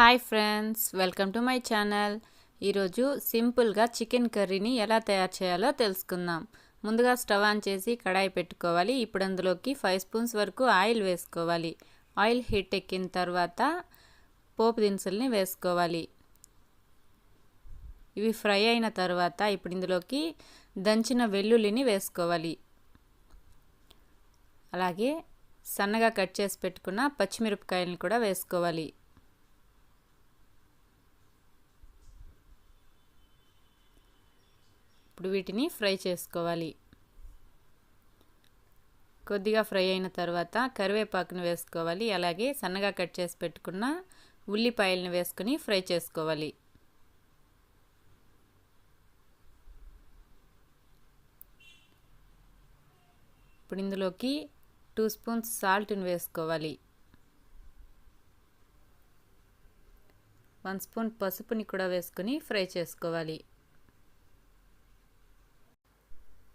Hi friends welcome to my channel ఈరోజు సింపుల్గా chicken కర్రీని ఎలా తయారు చేయాలో తెలుసుకుందాం. ముందుగా స్టవ్ ఆన్ చేసి కడాయి పెట్టుకోవాలి. ఇప్పుడు అందులోకి ఫైవ్ స్పూన్స్ వరకు ఆయిల్ వేసుకోవాలి. ఆయిల్ హీట్ ఎక్కిన తర్వాత పోపు దినుసుల్ని వేసుకోవాలి. ఇవి ఫ్రై అయిన తర్వాత ఇప్పుడు ఇందులోకి దంచిన వెల్లుల్లిని వేసుకోవాలి. అలాగే సన్నగా కట్ చేసి పెట్టుకున్న పచ్చిమిరపకాయలను కూడా వేసుకోవాలి. ఇప్పుడు వీటిని ఫ్రై చేసుకోవాలి. కొద్దిగా ఫ్రై అయిన తర్వాత కరివేపాకును వేసుకోవాలి. అలాగే సన్నగా కట్ చేసి పెట్టుకున్న ఉల్లిపాయలను వేసుకుని ఫ్రై చేసుకోవాలి. ఇప్పుడు ఇందులోకి టూ స్పూన్స్ సాల్ట్ని వేసుకోవాలి. వన్ స్పూన్ పసుపుని కూడా వేసుకొని ఫ్రై చేసుకోవాలి.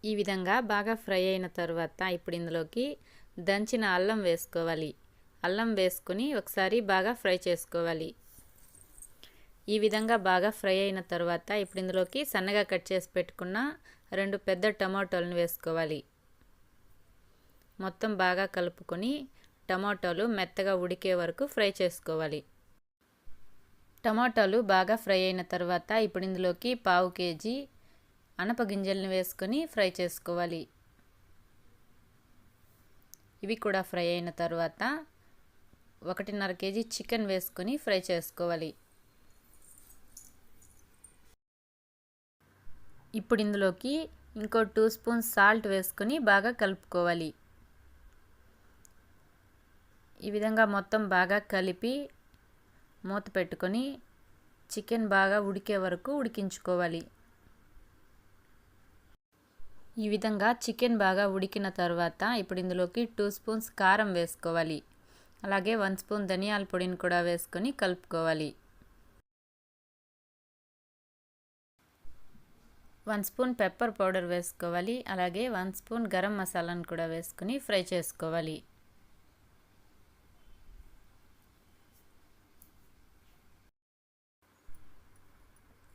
ఈ విధంగా బాగా ఫ్రై అయిన తర్వాత ఇప్పుడు ఇందులోకి దంచిన అల్లం వేసుకోవాలి. అల్లం వేసుకొని ఒకసారి బాగా ఫ్రై చేసుకోవాలి. ఈ విధంగా బాగా ఫ్రై అయిన తర్వాత ఇప్పుడు ఇందులోకి సన్నగా కట్ చేసి పెట్టుకున్న రెండు పెద్ద టమాటోలను వేసుకోవాలి. మొత్తం బాగా కలుపుకొని టమాటోలు మెత్తగా ఉడికే వరకు ఫ్రై చేసుకోవాలి. టమాటాలు బాగా ఫ్రై అయిన తర్వాత ఇప్పుడు ఇందులోకి పావు కేజీ అనప గింజల్ని వేసుకొని ఫ్రై చేసుకోవాలి. ఇవి కూడా ఫ్రై అయిన తర్వాత ఒకటిన్నర కేజీ చికెన్ వేసుకొని ఫ్రై చేసుకోవాలి. ఇప్పుడు ఇందులోకి ఇంకో టూ స్పూన్స్ సాల్ట్ వేసుకొని బాగా కలుపుకోవాలి. ఈ విధంగా మొత్తం బాగా కలిపి మూత పెట్టుకొని చికెన్ బాగా ఉడికే వరకు ఉడికించుకోవాలి. ఈ విధంగా చికెన్ బాగా ఉడికిన తర్వాత ఇప్పుడు ఇందులోకి టూ స్పూన్స్ కారం వేసుకోవాలి. అలాగే వన్ స్పూన్ ధనియాల పొడిని కూడా వేసుకొని కలుపుకోవాలి. వన్ స్పూన్ పెప్పర్ పౌడర్ వేసుకోవాలి. అలాగే వన్ స్పూన్ గరం మసాలాను కూడా వేసుకొని ఫ్రై చేసుకోవాలి.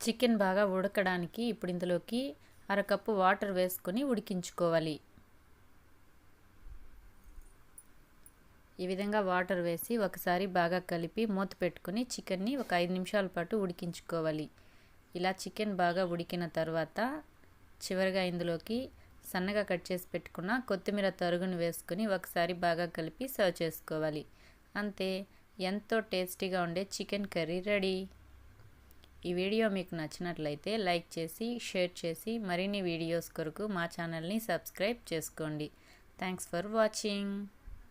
చికెన్ బాగా ఉడకడానికి ఇప్పుడు ఇందులోకి అరకప్పు వాటర్ వేసుకొని ఉడికించుకోవాలి. ఈ విధంగా వాటర్ వేసి ఒకసారి బాగా కలిపి మూత పెట్టుకొని చికెన్ని ఒక ఐదు నిమిషాల పాటు ఉడికించుకోవాలి. ఇలా చికెన్ బాగా ఉడికిన తర్వాత చివరిగా ఇందులోకి సన్నగా కట్ చేసి పెట్టుకున్న కొత్తిమీర తరుగును వేసుకొని ఒకసారి బాగా కలిపి సర్వ్ చేసుకోవాలి. అంతే ఎంతో టేస్టీగా ఉండే చికెన్ కర్రీ రెడీ. ఈ వీడియో మీకు నచ్చినట్లయితే లైక్ చేసి షేర్ చేసి మరిన్ని వీడియోస్ కొరకు మా ఛానల్ని సబ్స్క్రైబ్ చేసుకోండి. Thanks for watching.